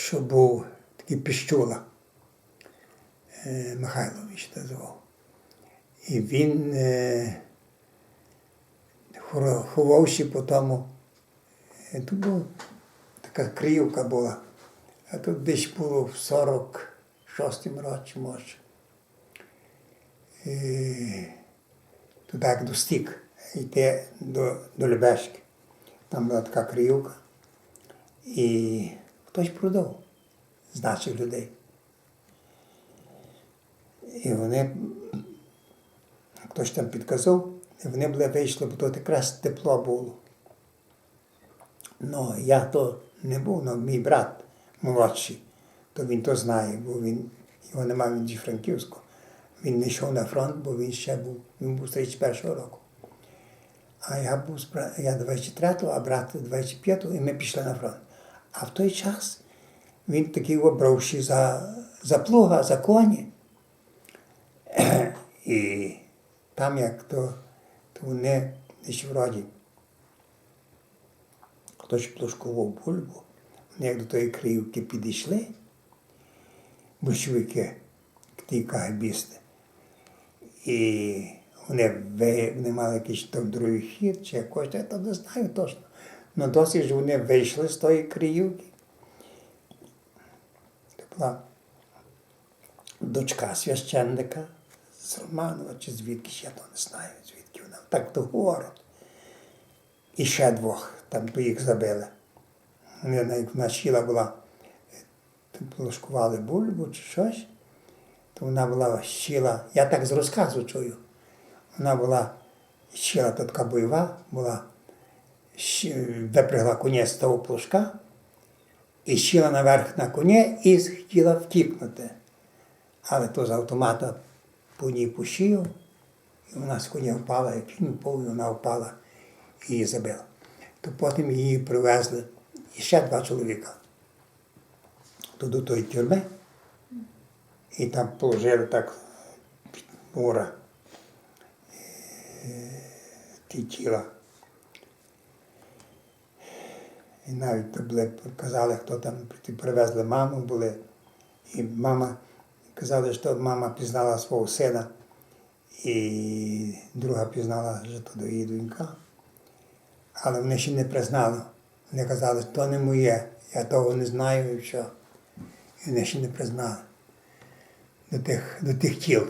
що був такий піщула е, Михайлович називав. І він е, ховався по тому. Е, Тут була така криївка була. А тут десь було в 46-му році, може. Туди як до стік, йти до, до Любешки. Там була така криївка. І хтось продав з наших людей. І вони, хтось там підказав, і вони були вийшли, бо тут якраз тепло було. Ну, я то не був, але мій брат молодший, то він то знає, бо він його немає він зі Франківську. Він не йшов на фронт, бо він ще був, він був з 31-го року. А я був я 24-го, а брат 25-го, і ми пішли на фронт. А в той час він такий обравши за, за плуга, за коні. І там як то, то вони десь вроді хтось плошкував бульбу, вони як до тої криївки підійшли, большевики, ті кагабісти. І вони, вони мали якийсь там другий хід чи якось, я то не знаю точно. Ну досить ж вони вийшли з тої криївки. Це була дочка священника з Романова, чи звідки я то не знаю, звідки вона. Так до город. І ще двох, там то їх забили. Вона щіла була, полошкували бульбу чи щось, то вона була щіла, я так з розказу чую. Вона була щіла то така бойова, була, випрягла коня з того плужка і щіла наверх на коні і хотіла втікнути. Але то з автомата по ній пущив, і вона з коня впала, як він і вона впала і її забила. То потім її привезли і ще два чоловіка. То до тої тюрми, і там положили так під мура е, ті тіла. І навіть то були, казали, хто там привезли маму, були. І мама казали, що мама пізнала свого сина, і друга пізнала, що то її донька. Але вони ще не признали. Вони казали, що то не моє, я того не знаю і все. І вони ще не признали до тих, до тих тіл.